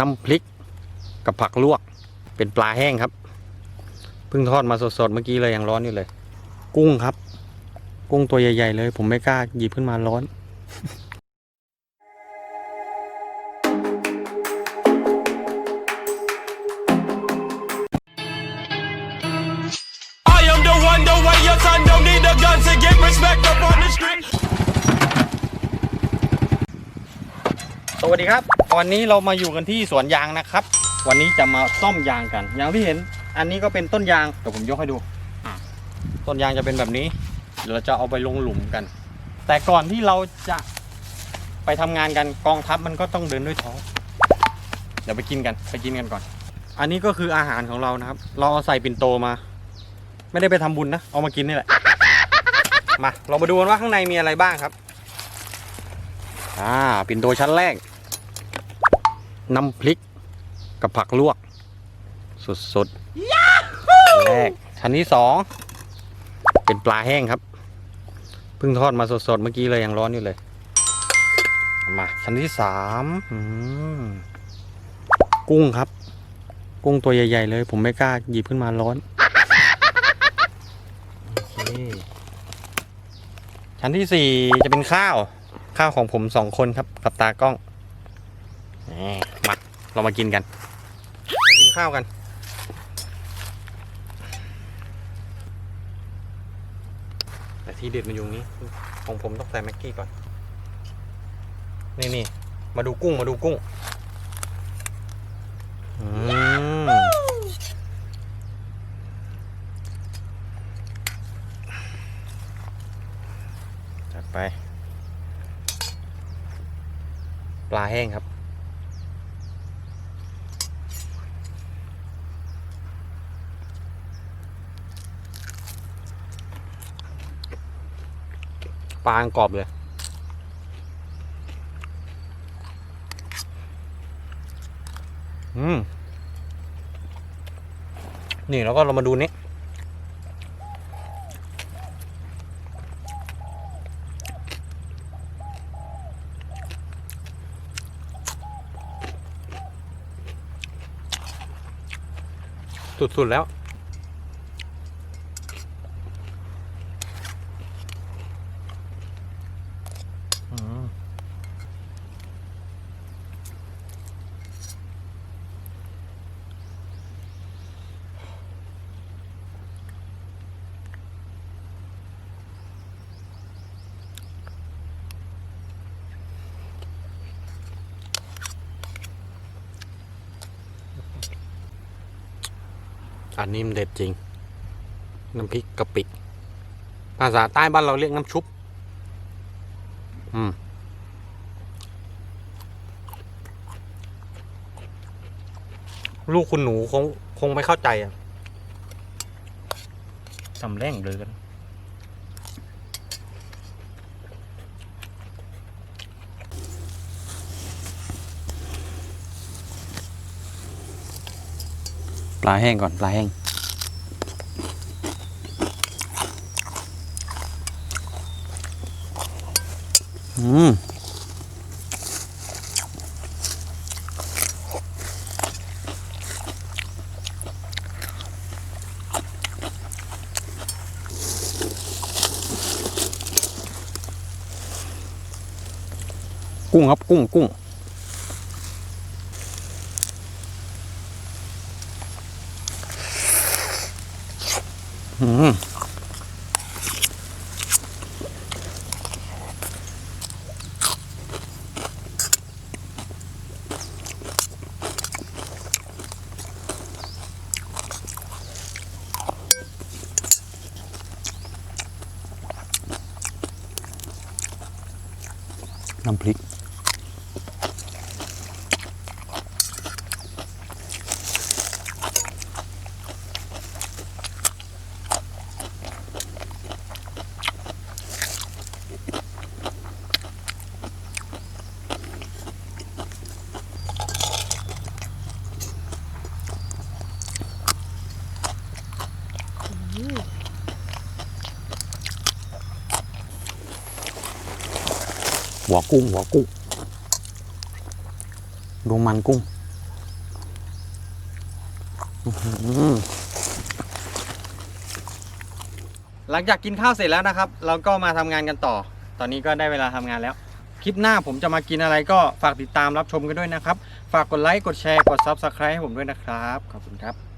น้ำพริกกับผักลวก เป็นปลาแห้งครับเพิ่งทอดมาสดๆเมื่อกี้เลยยังร้อนอยู่เลย กุ้งครับ กุ้งตัวใหญ่ ๆ เลย ผมไม่กล้าหยิบขึ้นมาร้อน I am the one, the way your son don't need a gun to get respect up on the street. สวัสดีครับ วันนี้เรามาอยู่กันที่สวนยางนะครับ วันนี้จะมาซ่อมยางกัน อย่างที่เห็น อันนี้ก็เป็นต้นยางเดี๋ยวผมยกให้ดู ต้นยางจะเป็นแบบนี้เดี๋ยวเราจะเอาไปลงหลุมกัน แต่ก่อนที่เราจะไปทำงานกันกองทัพมันก็ต้องเดินด้วยท้องเดี๋ยวไปกินกันไปกินกันก่อน อันนี้ก็คืออาหารของเรานะครับ เราเอาใส่ปิ่นโตมา ไม่ได้ไปทำบุญนะ เอามากินนี่แหละ มา เรามาดูกันว่าข้างในมีอะไรบ้างครับ อ่า ปิ่นโตชั้นแรก น้ำพริกกับผักลวกสุดๆแรกชั้นที่สองเป็นปลาแห้งครับเพิ่งทอดมาสดๆเมื่อกี้เลยยังร้อนอยู่เลย มาชั้นที่สามอืมกุ้งครับ กุ้งตัวใหญ่ ๆ เลย ผมไม่กล้าหยิบขึ้นมาร้อนโอเคชั้นที่สี่จะเป็นข้าว ข้าวของผมสองคนครับ กับตากล้องนี่ มา เรามากินกัน มากินข้าวกัน แต่ที่เด็ดมันอยู่นี้ ของผมต้องใส่แม็กกี้ก่อน นี่นี่ มาดูกุ้ง มาดูกุ้ง อืมจัดไป ปลาแห้งครับ ปลางกรอบเลยอืมนี่แล้วก็เรามาดูนี้สุด ๆ แล้ว อืม อันนี้มันเด็ดจริง น้ำพริกกะปิ ภาษาใต้บ้านเราเรียกน้ำชุบ อืม ลูกคุณหนูคงคงไม่เข้าใจอะทำแรงเลยกัน ปลาแห้งก่อนปลาแห้ง อืมกุ้งครับกุ้งกุ้ง น้ำพริก หัวกุ้งหัวกุ้งดูมันกุ้งหลังจากกินข้าวเสร็จแล้วนะครับ เราก็มาทำงานกันต่อ ตอนนี้ก็ได้เวลาทำงานแล้ว คลิปหน้าผมจะมากินอะไรก็ฝากติดตามรับชมกันด้วยนะครับ ฝากกดไลค์กดแชร์กดซับสไคร b e ให้ผมด้วยนะครับ ขอบคุณครับ